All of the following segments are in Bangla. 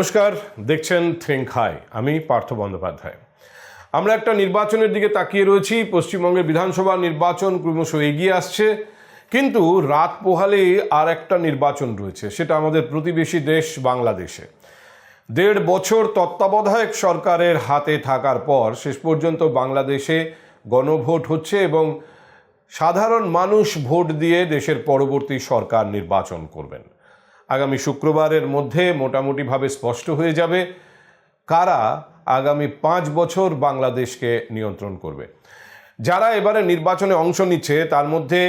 নমস্কার, দেখছেন থিঙ্ক হাই আমি পার্থ বন্দ্যোপাধ্যায়। আমরা একটা নির্বাচনের দিকে তাকিয়ে রয়েছি, পশ্চিমবঙ্গের বিধানসভা নির্বাচন ক্রমশ এগিয়ে আসছে, কিন্তু রাত পোহালেই আর একটা নির্বাচন রয়েছে, সেটা আমাদের প্রতিবেশী দেশ বাংলাদেশে। দেড় বছর তত্ত্বাবধায়ক সরকারের হাতে থাকার পর শেষ পর্যন্ত বাংলাদেশে গণভোট হচ্ছে এবং সাধারণ মানুষ ভোট দিয়ে দেশের পরবর্তী সরকার নির্বাচন করবেন। আগামী শুক্রবারের মধ্যে মোটামুটিভাবে স্পষ্ট হয়ে যাবে কারা আগামী পাঁচ বছর বাংলাদেশকে নিয়ন্ত্রণ করবে। যারা এবারে নির্বাচনে অংশ নিচ্ছে, তার মধ্যে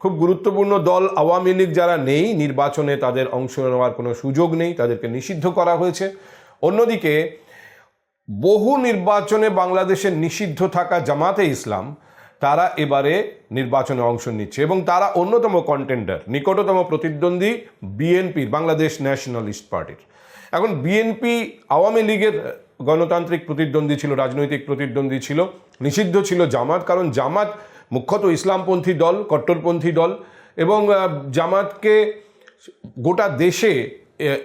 খুব গুরুত্বপূর্ণ দল আওয়ামী লীগ যারা নেই, নির্বাচনে তাদের অংশ নেওয়ার কোনো সুযোগ নেই, তাদেরকে নিষিদ্ধ করা হয়েছে। অন্যদিকে বহু নির্বাচনে বাংলাদেশের নিষিদ্ধ থাকা জামাতে ইসলাম তারা এবারে নির্বাচনে অংশ নিচ্ছে এবং তারা অন্যতম কন্টেন্ডার নিকটতম প্রতিদ্বন্দ্বী বিএনপির বাংলাদেশ ন্যাশনালিস্ট পার্টির এখন বিএনপি আওয়ামী লীগের গণতান্ত্রিক প্রতিদ্বন্দ্বী ছিল, রাজনৈতিক প্রতিদ্বন্দ্বী ছিল, নিষিদ্ধ ছিল জামাত, কারণ জামাত মুখ্যত ইসলামপন্থী দল, কট্টরপন্থী দল এবং জামাতকে গোটা দেশে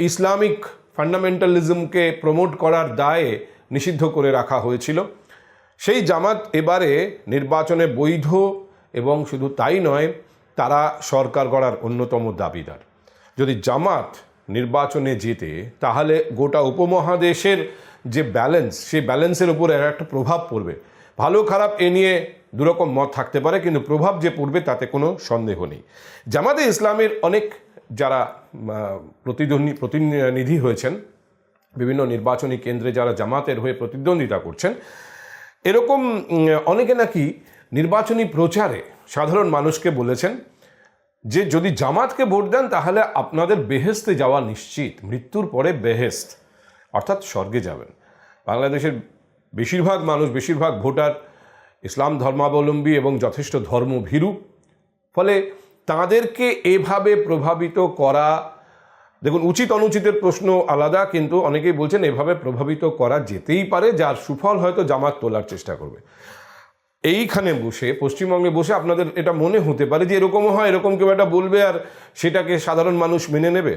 ইসলামিক ফান্ডামেন্টালিজমকে প্রমোট করার দায়ে নিষিদ্ধ করে রাখা হয়েছিল। সেই জামাত এবারে নির্বাচনে বৈধ এবং শুধু তাই নয়, তারা সরকার গড়ার অন্যতম দাবিদার। যদি জামাত নির্বাচনে জেতে, তাহলে গোটা উপমহাদেশের যে ব্যালেন্স, সেই ব্যালেন্সের উপর একটা প্রভাব পড়বে। ভালো খারাপ এ নিয়ে দুরকম মত থাকতে পারে, কিন্তু প্রভাব যে পড়বে তাতে কোনো সন্দেহ নেই। জামাতে ইসলামের অনেক যারা প্রতিদ্বন্দ্বী, প্রতিনিধি হয়েছেন, বিভিন্ন নির্বাচনী কেন্দ্রে যারা জামাতের হয়ে প্রতিদ্বন্দ্বিতা করছেন এরকম অনেকে নাকি নির্বাচনী প্রচারে সাধারণ মানুষকে বলেছেন যে যদি জামাতকে ভোট দেন তাহলে আপনাদের বেহেস্তে যাওয়া নিশ্চিত। মৃত্যুর পরে বেহেস্ত অর্থাৎ স্বর্গে যাবেন। বাংলাদেশের বেশিরভাগ মানুষ, বেশিরভাগ ভোটার ইসলাম ধর্মাবলম্বী এবং যথেষ্ট ধর্মভীরু। ফলে তাদেরকে এভাবে প্রভাবিত করা দেখুন, উচিত অনুচিতের প্রশ্ন আলাদা, কিন্তু অনেকেই বলছেন এভাবে প্রভাবিত করা যেতেই পারে, যার সুফল হয়তো জামাত তোলার চেষ্টা করবে। এইখানে বসে, পশ্চিমবঙ্গে বসে আপনাদের এটা মনে হতে পারে যে এরকমও হয়, এরকম কেউ একটা বলবে আর সেটাকে সাধারণ মানুষ মেনে নেবে।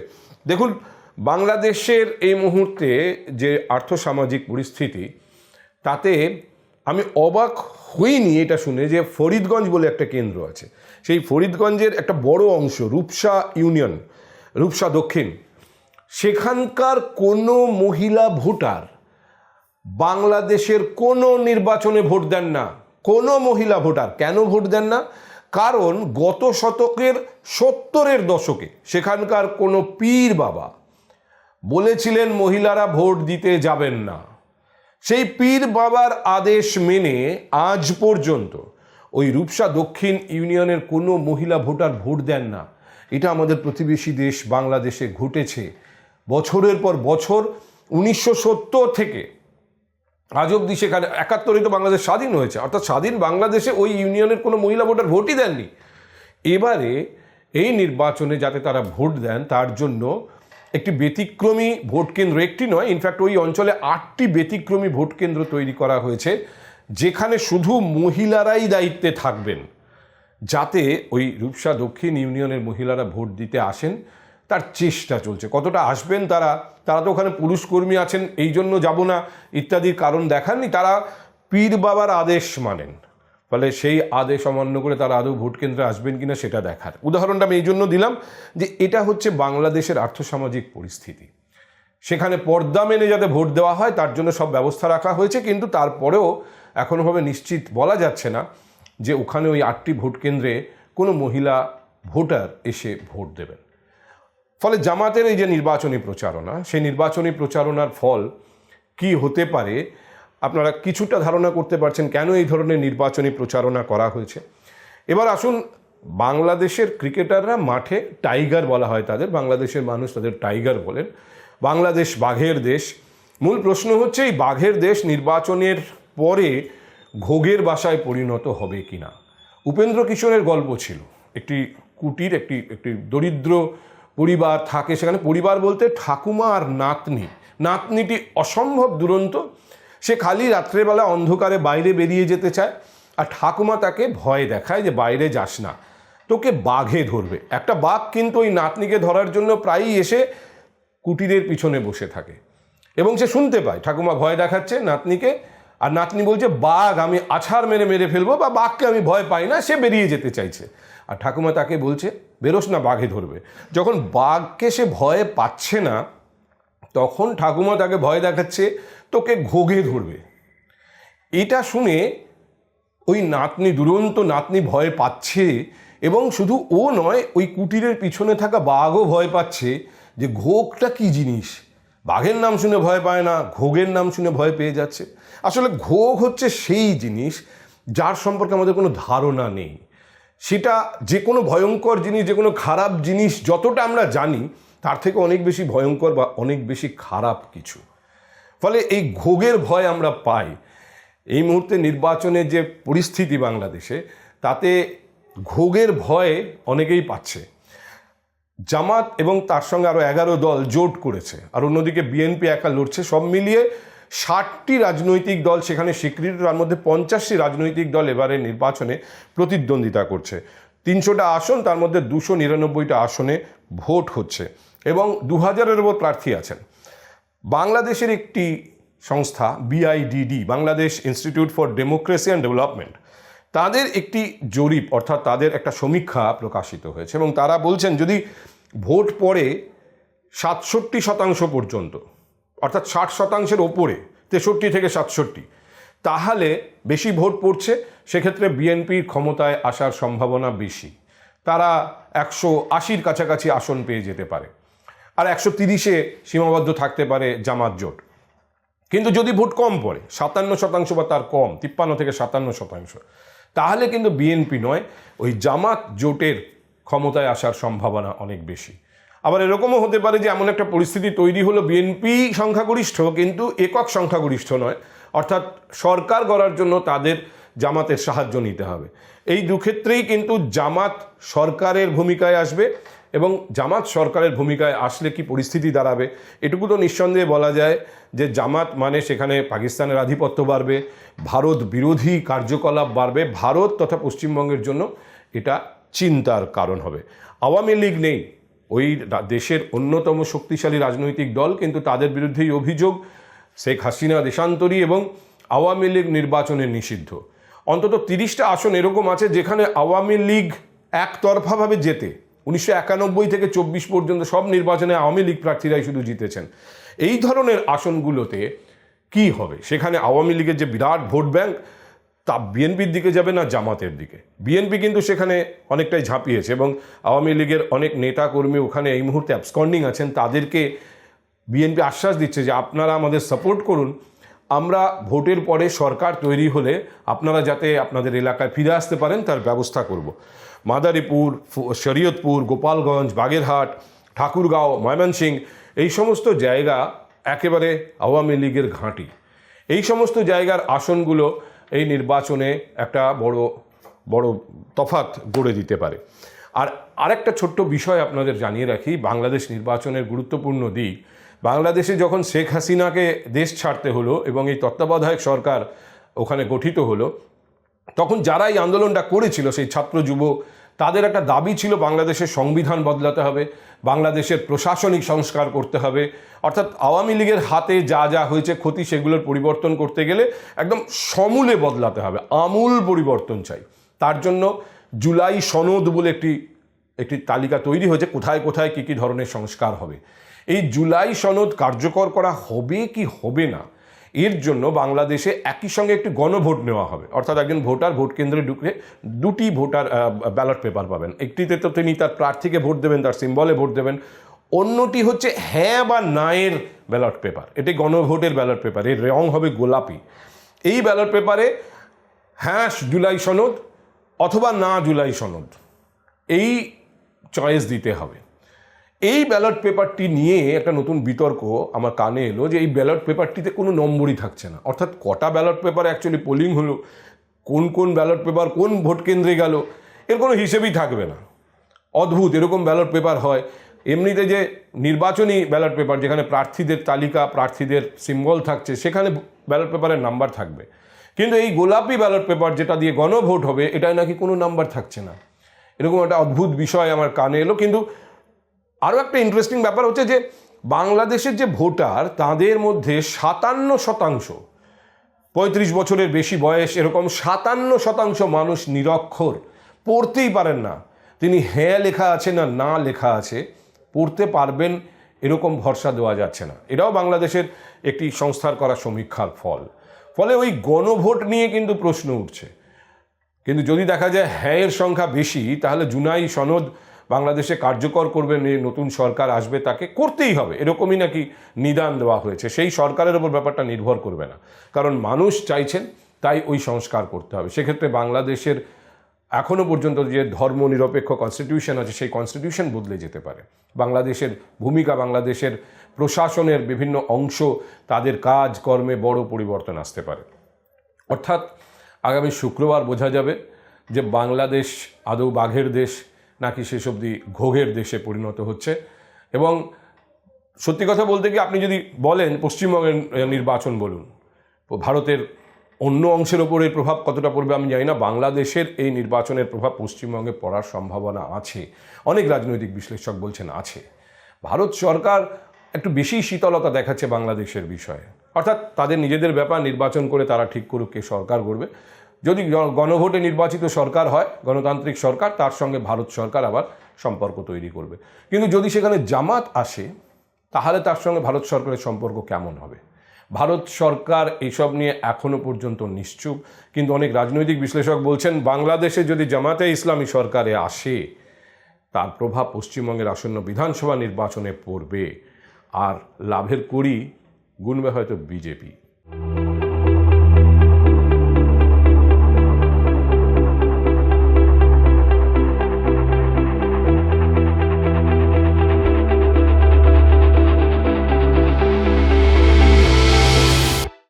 দেখুন, বাংলাদেশের এই মুহূর্তে যে আর্থসামাজিক পরিস্থিতি, তাতে আমি অবাক হইনি এটা শুনে যে ফরিদগঞ্জ বলে একটা কেন্দ্র আছে। সেই ফরিদগঞ্জের একটা বড় অংশ, রূপসা ইউনিয়ন রূপসা দক্ষিণ। সেখানকার কোনো মহিলা ভোটার বাংলাদেশের কোনো নির্বাচনে ভোট দেন না? কোনো মহিলা ভোটার কেন ভোট দেন না? কারণ গত শতকের সত্তরের দশকে সেখানকার কোনো পীর বাবা বলেছিলেন, মহিলারা ভোট দিতে যাবেন না। সেই পীর বাবার আদেশ মেনে আজ পর্যন্ত ওই রূপসা দক্ষিণ ইউনিয়নের কোনো মহিলা ভোটার ভোট দেন না। এটা আমাদের প্রতিবেশী দেশ বাংলাদেশে ঘটেছে। বছরের পর বছর উনিশশো সত্তর থেকে আজ অব্দি সেখানে একাত্তরে তো বাংলাদেশ স্বাধীন হয়েছে। অর্থাৎ স্বাধীন বাংলাদেশে ওই ইউনিয়নের কোনো মহিলা ভোটার ভোটই দেননি। এবারে এই নির্বাচনে যাতে তারা ভোট দেন, তার জন্য একটি ব্যতিক্রমী ভোট কেন্দ্র, একটি নয় ইনফ্যাক্ট ওই অঞ্চলে আটটি ব্যতিক্রমী ভোট কেন্দ্র তৈরি করা হয়েছে, যেখানে শুধু মহিলারাই দায়িত্বে থাকবেন। যাতে ওই রূপসা দক্ষিণ ইউনিয়নের মহিলারা ভোট দিতে আসেন, তার চেষ্টা চলছে। কতটা আসবেন তারা তারা তো ওখানে পুরুষ কর্মী আছেন, এই জন্য যাব না, ইত্যাদির কারণ দেখাননি। তারা পীর বাবার আদেশ মানেন। ফলে সেই আদেশ অমান্য করে তারা আদৌ ভোট কেন্দ্রে আসবেন কিনা সেটা দেখার। উদাহরণটা আমি এই জন্য দিলাম যে এটা হচ্ছে বাংলাদেশের আর্থসামাজিক পরিস্থিতি। সেখানে পর্দা মেনে যাতে ভোট দেওয়া হয়, তার জন্য সব ব্যবস্থা রাখা হয়েছে, কিন্তু তারপরেও এখনোভাবে নিশ্চিত বলা যাচ্ছে না। যে ওখানে ওই আটটি ভোট কেন্দ্রে কোনো মহিলা ভোটার এসে ভোট দেবেন। ফলে জামাতের এই যে নির্বাচনী প্রচারণা, সেই নির্বাচনী প্রচারণার ফল কি হতে পারে, আপনারা কিছুটা ধারণা করতে পারছেন কেন এই ধরনের নির্বাচনী প্রচারণা করা হয়েছে। এবার আসুন, বাংলাদেশের ক্রিকেটাররা মাঠে টাইগার বলা হয় তাদের, বাংলাদেশের মানুষ তাদের টাইগার বলেন। বাংলাদেশ বাঘের দেশ। মূল প্রশ্ন হচ্ছে, এই বাঘের দেশ নির্বাচনের পরে ঘোগের বাসায় পরিণত হবে কিনা? উপেন্দ্র কিশোরের গল্প ছিল। একটি কুটির, একটি একটি দরিদ্র পরিবার থাকে সেখানে। পরিবার বলতে ঠাকুমা আর নাতনি। নাতনিটি অসম্ভব দুরন্ত। সে খালি রাত্রেবেলা অন্ধকারে বাইরে বেরিয়ে যেতে চায় আর ঠাকুমা তাকে ভয় দেখায় যে বাইরে যাস না। তোকে বাঘে ধরবে। একটা বাঘ কিন্তু ওই নাতনিকে ধরার জন্য প্রায়ই এসে কুটিরের পিছনে বসে থাকে। এবং সে শুনতে পায়। ঠাকুমা ভয় দেখাচ্ছে নাতনিকে। আর নাতনি বলছে, বাঘ, আমি আছাড় মেরে মেরে ফেলব বা বাঘকে আমি ভয় পাই না, সে বেরিয়ে যেতে চাইছে। আর ঠাকুমা তাকে বলছে, বেরোস না, বাঘে ধরবে। যখন বাঘকে সে ভয় পাচ্ছে না, তখন ঠাকুমা তাকে ভয় দেখাচ্ছে, তোকে ঘোগে ধরবে। এটা শুনে ওই নাতনি, দুরন্ত নাতনি ভয় পাচ্ছে এবং শুধু ও নয়, ওই কুটিরের পিছনে থাকা বাঘও ভয় পাচ্ছে যে ঘোগটা কি জিনিস? বাঘের নাম শুনে ভয় পায় না, ঘোগের নাম শুনে ভয় পেয়ে যাচ্ছে। আসলে ঘোগ হচ্ছে সেই জিনিস যার সম্পর্কে আমাদের কোনো ধারণা নেই। সেটা যে কোনো ভয়ঙ্কর জিনিস, যে কোনো খারাপ জিনিস যতটা আমরা জানি, তার থেকে অনেক বেশি ভয়ঙ্কর বা অনেক বেশি খারাপ কিছু। ফলে এই ঘোগের ভয় আমরা পাই। এই মুহূর্তে নির্বাচনের যে পরিস্থিতি বাংলাদেশে, তাতে ঘোগের ভয় অনেকেই পাচ্ছে। জামাত এবং তার সঙ্গে আরও এগারো দল জোট করেছে। আর অন্যদিকে বিএনপি একা লড়ছে, সব মিলিয়ে ষাটটি রাজনৈতিক দল সেখানে স্বীকৃত, তার মধ্যে পঞ্চাশটি রাজনৈতিক দল এবারে নির্বাচনে প্রতিদ্বন্দ্বিতা করছে। তিনশোটা আসন, তার মধ্যে দুশো নিরানব্বইটা আসনে ভোট হচ্ছে এবং দু হাজারের ওপর প্রার্থী আছেন। বাংলাদেশের একটি সংস্থা, BIDD, Bangladesh Institute for Democracy and Development. তাদের একটি জরিপ, অর্থাৎ তাদের একটা সমীক্ষা প্রকাশিত হয়েছে এবং তারা বলছেন, যদি ভোট পড়ে সাতষট্টি শতাংশ পর্যন্ত, অর্থাৎ ষাট শতাংশের ওপরে, তেষট্টি থেকে সাতষট্টি, তাহলে বেশি ভোট পড়ছে, সেক্ষেত্রে বিএনপির ক্ষমতায় আসার সম্ভাবনা বেশি। তারা একশো আশির কাছাকাছি আসন পেয়ে যেতে পারে, আর একশো তিরিশে সীমাবদ্ধ থাকতে পারে জামাত জোট। কিন্তু যদি ভোট কম পড়ে, সাতান্ন শতাংশ বা তার কম, তিপ্পান্ন থেকে সাতান্ন শতাংশ তাহলে কিন্তু বিএনপি নয়, ওই জামাত জোটের ক্ষমতায় আসার সম্ভাবনা অনেক বেশি। আবার এরকমও হতে পারে যে এমন একটা পরিস্থিতি তৈরি হলো বিএনপি সংখ্যাগরিষ্ঠ কিন্তু একক সংখ্যাগরিষ্ঠ নয়, অর্থাৎ সরকার গড়ার জন্য তাদের জামাতের সাহায্য নিতে হবে। এই দুক্ষেত্রেই কিন্তু জামাত সরকারের ভূমিকায় আসবে এবং জামাত সরকারের ভূমিকায় আসলে কি পরিস্থিতি দাঁড়াবে, এটুকু তো নিঃসন্দেহে বলা যায় যে জামাত মানে সেখানে পাকিস্তানের আধিপত্য বাড়বে, ভারত বিরোধী কার্যকলাপ বাড়বে, ভারত তথা পশ্চিমবঙ্গের জন্য এটা চিন্তার কারণ হবে। আওয়ামী লীগ নেই, ওই দেশের অন্যতম শক্তিশালী রাজনৈতিক দল, কিন্তু তাদের বিরুদ্ধেই অভিযোগ শেখ হাসিনা, দেশান্তরী এবং আওয়ামী লীগ নির্বাচনে নিষিদ্ধ। অন্তত তিরিশটা আসন এরকম আছে যেখানে আওয়ামী লীগ একতরফাভাবে জেতে। উনিশশো একানব্বই থেকে চব্বিশ পর্যন্ত সব নির্বাচনে আওয়ামী লীগ প্রার্থীরাই শুধু জিতেছেন। এই ধরনের আসনগুলোতে কি হবে? সেখানে আওয়ামী লীগের যে বিরাট ভোট ব্যাংক, তা বিএনপির দিকে যাবে না জামাতের দিকে? বিএনপি কিন্তু সেখানে অনেকটাই ঝাঁপিয়েছে এবং আওয়ামী লীগের অনেক নেতা কর্মী ওখানে এই মুহূর্তে অ্যাবসকন্ডিং আছেন। তাদেরকে বিএনপি আশ্বাস দিচ্ছে যে আপনারা আমাদের সাপোর্ট করুন। আমরা ভোটের পরে সরকার তৈরি হলে আপনারা যাতে আপনাদের এলাকায় ফিরে আসতে পারেন, তার ব্যবস্থা করব। মাদারীপুর শরীয়তপুর, গোপালগঞ্জ, বাগেরহাট, ঠাকুরগাঁও, ময়মনসিংহ, এই সমস্ত জায়গা একেবারে আওয়ামী লীগের ঘাঁটি। এই সমস্ত জায়গার আসনগুলো এই নির্বাচনে একটা বড় বড় তফাত গড়ে দিতে পারে। আর আরেকটা ছোট্ট বিষয় আপনাদের জানিয়ে রাখি, বাংলাদেশ নির্বাচনের গুরুত্বপূর্ণ দিক। বাংলাদেশে যখন শেখ হাসিনাকে দেশ ছাড়তে হলো এবং এই তত্ত্বাবধায়ক সরকার ওখানে গঠিত হলো তখন যারা এই আন্দোলনটা করেছিল, সেই ছাত্র, যুব, তাদের একটা দাবি ছিল বাংলাদেশের সংবিধান বদলাতে হবে, বাংলাদেশের প্রশাসনিক সংস্কার করতে হবে। অর্থাৎ আওয়ামী লীগের হাতে যা যা হয়েছে, ক্ষতি সেগুলোর পরিবর্তন করতে গেলে একদম সমূলে বদলাতে হবে, আমূল পরিবর্তন চাই। তার জন্য জুলাই সনদ বলে একটি একটি তালিকা তৈরি হয়েছে, কোথায় কোথায় কী কী ধরনের সংস্কার হবে। এই জুলাই সনদ কার্যকর করা হবে কি হবে না এর জন্য বাংলাদেশে একই সঙ্গে একটি গণভোট নেওয়া হবে। অর্থাৎ একজন ভোটার ভোট কেন্দ্রে ঢুকে দুটি ভোটার ব্যালট পেপার পাবেন। একটিতে তো তিনি তার প্রার্থীকে ভোট দেবেন, তার সিম্বলে ভোট দেবেন। অন্যটি হচ্ছে হ্যাঁ বা নায়ের ব্যালট পেপার। এটি গণভোটের ব্যালট পেপার। এর রং হবে গোলাপি। এই ব্যালট পেপারে হ্যাঁ জুলাই সনদ অথবা না জুলাই সনদ, এই চয়েস দিতে হবে। এই ব্যালট পেপারটি নিয়ে একটা নতুন বিতর্ক আমার কানে এলো যে এই ব্যালট পেপারটিতে কোনো নম্বরই থাকছে না। অর্থাৎ কটা ব্যালট পেপার অ্যাকচুয়ালি পোলিং হলো, কোন কোন ব্যালট পেপার কোন ভোট কেন্দ্রে গেল, এর কোনো হিসেবেই থাকবে না। অদ্ভুত, এরকম ব্যালট পেপার হয়। এমনিতে যে নির্বাচনী ব্যালট পেপার যেখানে প্রার্থীদের তালিকা, প্রার্থীদের সিম্বল থাকছে, সেখানে ব্যালট পেপারের নাম্বার থাকবে। কিন্তু এই গোলাপি ব্যালট পেপার যেটা দিয়ে গণভোট হবে, এটায় নাকি কোনো নাম্বার থাকছে না। এরকম একটা অদ্ভুত বিষয় আমার কানে এলো, কিন্তু আরও একটা ইন্টারেস্টিং ব্যাপার হচ্ছে যে বাংলাদেশের যে ভোটার, তাদের মধ্যে সাতান্ন শতাংশ, পঁয়ত্রিশ বছরের বেশি বয়স, এরকম সাতান্ন শতাংশ মানুষ নিরক্ষর, পড়তেই পারেন না। তিনি হ্যাঁ লেখা আছে না না লেখা আছে, পড়তে পারবেন, এরকম ভরসা দেওয়া যাচ্ছে না। এটাও বাংলাদেশের একটি সংস্থার করা সমীক্ষার ফল। ফলে ওই গণভোট নিয়ে কিন্তু প্রশ্ন উঠছে। কিন্তু যদি দেখা যায় হ্যাঁ এর সংখ্যা বেশি, তাহলে জুনাই সনদ বাংলাদেশে কার্যকর করবেন এই নতুন সরকার আসবে তাকে করতেই হবে। এরকমই নাকি নিদান দেওয়া হয়েছে। সেই সরকারের ওপর ব্যাপারটা নির্ভর করবে না। কারণ মানুষ চাইছেন, তাই ওই সংস্কার করতে হবে। সেক্ষেত্রে বাংলাদেশের এখনও পর্যন্ত যে ধর্ম নিরপেক্ষ কনস্টিটিউশন আছে, সেই কনস্টিটিউশন বদলে যেতে পারে। বাংলাদেশের ভূমিকা, বাংলাদেশের প্রশাসনের বিভিন্ন অংশ, তাদের কাজ, কর্মে বড় পরিবর্তন আসতে পারে। অর্থাৎ আগামী শুক্রবার বোঝা যাবে যে বাংলাদেশ আদৌ বাঘের দেশ নাকি শেষ অবধি ঘোঘের দেশে পরিণত হচ্ছে। এবং সত্যি কথা বলতে কি আপনি যদি বলেন পশ্চিমবঙ্গের নির্বাচন বলুন ভারতের অন্য অংশের ওপরে প্রভাব কতটা পড়বে আমি জানি না। বাংলাদেশের এই নির্বাচনের প্রভাব পশ্চিমবঙ্গে পড়ার সম্ভাবনা আছে। অনেক রাজনৈতিক বিশ্লেষক বলছেন আছে। ভারত সরকার একটু বেশি শীতলতা দেখাচ্ছে বাংলাদেশের বিষয়ে। অর্থাৎ তাদের নিজেদের ব্যাপার নির্বাচন করে তারা ঠিক করুক, কে সরকার করবে যদি গণভোটে নির্বাচিত সরকার হয়, গণতান্ত্রিক সরকার, তার সঙ্গে ভারত সরকার আবার সম্পর্ক তৈরি করবে। কিন্তু যদি সেখানে জামাত আসে, তাহলে তার সঙ্গে ভারত সরকারের সম্পর্ক কেমন হবে? ভারত সরকার এইসব নিয়ে এখনও পর্যন্ত নিশ্চুপ। কিন্তু অনেক রাজনৈতিক বিশ্লেষক বলছেন, বাংলাদেশে যদি জামাতে ইসলামী সরকারে আসে, তার প্রভাব পশ্চিমবঙ্গের আসন্ন বিধানসভা নির্বাচনে পড়বে। আর লাভের করি গুনবে হয়তো বিজেপি।